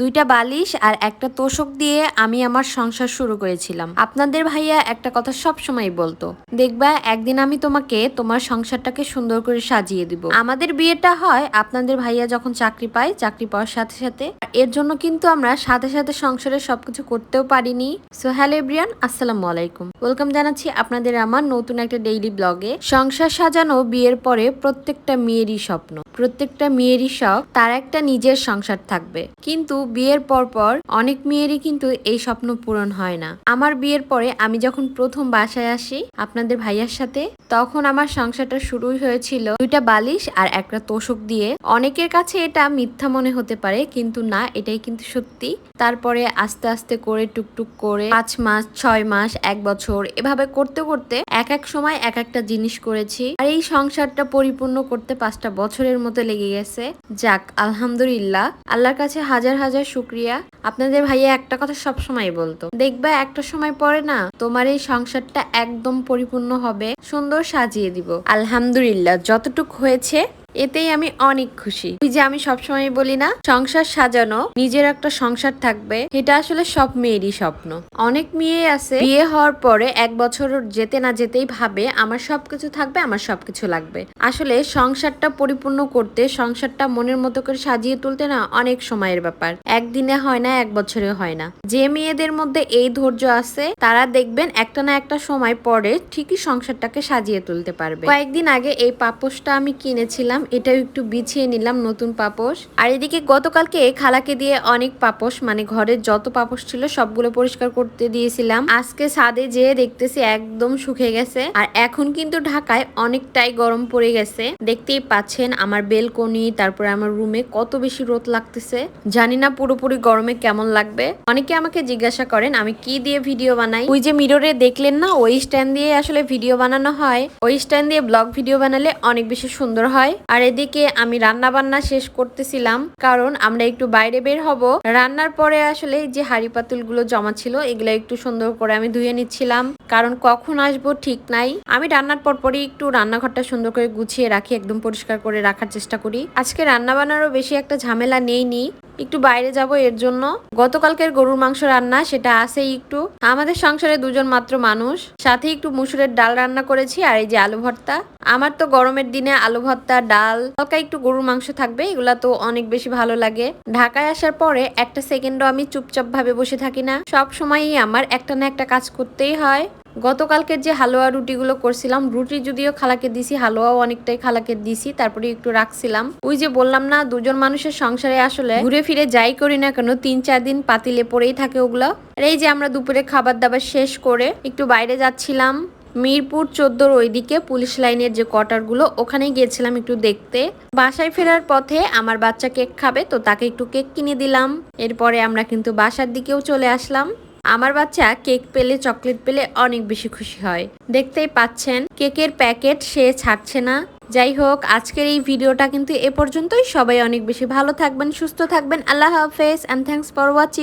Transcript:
দুইটা বালিশ আর একটা তোষক দিয়ে আমি আমার সংসার শুরু করেছিলাম। আপনাদের ভাইয়া একটা কথা সব সময় বলতো, দেখবা, একদিন আমি তোমাকে তোমার সংসারটাকে সুন্দর করে সাজিয়ে দিব। আমাদের বিয়েটা হয়, আপনাদের ভাইয়া যখন চাকরি পায়, চাকরি পাওয়ার সাথে সাথে। এর জন্য কিন্তু আমরা সাথে সাথে সংসারের সবকিছু করতেও পারিনি। সো হ্যালো এভরিয়ান আসসালামু আলাইকুম। ওয়েলকাম জানাচ্ছি আপনাদের আমার নতুন একটা ডেইলি ব্লগে সংসার সাজানো বিয়ের পরে প্রত্যেকটা মেয়েরই স্বপ্ন, প্রত্যেকটা মেয়েরই শখ, তার একটা নিজের সংসার থাকবে। কিন্তু বিয়ের পর পর অনেক মেয়েরই কিন্তু এই স্বপ্ন পূরণ হয় না। আমার বিয়ের পরে আমি যখন প্রথম বাসায় আসি আপনাদের ভাইয়ার সাথে, তখন আমার সংসারটা শুরু হয়েছিল দুইটা বালিশ আর একটা তোষক দিয়ে। অনেকের কাছে এটা মিথ্যা মনে হতে পারে, কিন্তু না, এটাই কিন্তু সত্যি। তারপরে আস্তে আস্তে করে, টুকটুক করে, পাঁচ মাস, ছয় মাস, এক বছর, এভাবে করতে করতে এক এক সময় এক একটা জিনিস করেছি। আর এই সংসারটা পরিপূর্ণ করতে পাঁচটা বছরের মতো লেগে গেছে। যাক, আলহামদুলিল্লাহ। আল্লাহর কাছে হাজার হাজার শুক্রিয়া। আপনাদের ভাইয়া একটা কথা সব সময় বলতো। দেখবা একটা সময় পরে না, তোমার এই সংসারটা একদম পরিপূর্ণ হবে, সুন্দর সাজিয়ে দিব। আলহামদুলিল্লাহ, যতটুক হয়েছে এতেই আমি অনেক খুশি। ওই যে আমি সবসময় বলি না, সংসার সাজানো, নিজের একটা সংসার থাকবে, এটা আসলে সব মেয়েরই স্বপ্ন। অনেক মেয়ে আছে, বিয়ে হওয়ার পরে এক বছর যেতে না যেতেই ভাবে, আমার সবকিছু থাকবে, আমার সবকিছু লাগবে। আসলে সংসারটা পরিপূর্ণ করতে, সংসারটা মনের মতো করে সাজিয়ে তুলতে না অনেক সময়ের ব্যাপার। একদিনে হয় না, এক বছরে হয় না। যে মেয়েদের মধ্যে এই ধৈর্য আছে, তারা দেখবেন একটা না একটা সময় পরে ঠিকই সংসারটাকে সাজিয়ে তুলতে পারবে। কয়েকদিন আগে এই পাপোশটা আমি কিনেছিলাম এটাও একটু বিছিয়ে নিলাম নতুন পাপোশ। আর এদিকে গতকালকে খালাকে দিয়ে অনেক পাপোশ মানে ঘরের যত পাপোশ ছিল সবগুলো পরিষ্কার করতে দিয়েছিলাম। আজকে ছাদে যেয়ে দেখতেছি একদম শুকে গেছে, আর এখন কিন্তু ঢাকায় অনেকটাই গরম পড়ে গেছে। দেখতেই পাচ্ছেন আমার বেলকনি, তারপরে আমার রুমে কত বেশি রোদ লাগতেছে। জানি না পুরোপুরি গরমে কেমন লাগবে। অনেকে আমাকে জিজ্ঞাসা করেন, আমি কি দিয়ে ভিডিও বানাই? ওই যে মিররে দেখলেন না, ওই স্ট্যান্ড দিয়ে আসলে ভিডিও বানানো হয়। ওই স্ট্যান্ড দিয়ে ব্লগ ভিডিও বানালে অনেক বেশি সুন্দর হয়। আর এদিকে আমি রান্না বান্না শেষ করতেছিলাম, কারণ আমরা একটু বাইরে বের হব। রান্নার পরে আসলে যে হাড়ি পাতুলগুলো জমা ছিল, এগুলো একটু সুন্দর করে আমি ধুয়ে নিচ্ছিলাম, কারণ কখন আসব ঠিক নাই। আমি রান্নার পর পরই একটু রান্নাঘরটা সুন্দর করে গুছিয়ে রাখি, একদম পরিষ্কার করে রাখার চেষ্টা করি। আজকে রান্না বান্নারও বেশি একটা ঝামেলা নেইনি। একটু বাইরে যাব এর জন্য। গতকালকের গরুর মাংস রান্না সেটা আছেই একটু। আমাদের সংসারে দুজন মাত্র মানুষ। সাথে একটু মুসুরের ডাল রান্না করেছি আর এই যে আলু ভর্তা। আমার তো গরমের দিনে আলু ভর্তা, ডাল, হালকা একটু গরুর মাংস থাকবে, এগুলা তো অনেক বেশি ভালো লাগে। ঢাকায় আসার পরে একটা সেকেন্ডও আমি চুপচাপ ভাবে বসে থাকি না। সব সময়ই আমার একটা না একটা কাজ করতেই হয়। গতকালকের যে হালুয়া রুটিগুলো করছিলাম, রুটি যদিও খালাকে দিছি, হালুয়াও অনেকটাই খালাকে দিছি তারপরে একটু রাখছিলাম। ওই যে বললাম না, দুজন মানুষের সংসারে আসলে ঘুরে ফিরে যাই করি না কেন, তিন চার দিন পাতিলে পড়েই থাকে ওগুলো। আর এই যে আমরা দুপুরে খাবার দাবার শেষ করে একটু বাইরে যাচ্ছিলাম, মিরপুর চোদ্দোর ওইদিকে পুলিশ লাইনের যে কোয়ার্টারগুলো ওখানে গিয়েছিলাম একটু দেখতে। বাসায় ফেরার পথে আমার বাচ্চা কেক খাবে, তো তাকে একটু কেক কিনে দিলাম। এরপরে আমরা কিন্তু বাসার দিকেও চলে আসলাম। আমার বাচ্চা কেক পেলে, চকলেট পেলে অনেক বেশি খুশি হয়। দেখতেই পাচ্ছেন, কেকের প্যাকেট সে ছাড়ছে না। যাই হোক, আজকের এই ভিডিওটা কিন্তু এ পর্যন্তই। সবাই অনেক বেশি ভালো থাকবেন, সুস্থ থাকবেন। আল্লাহ হাফেজ অ্যান্ড থ্যাংকস ফর ওয়াচিং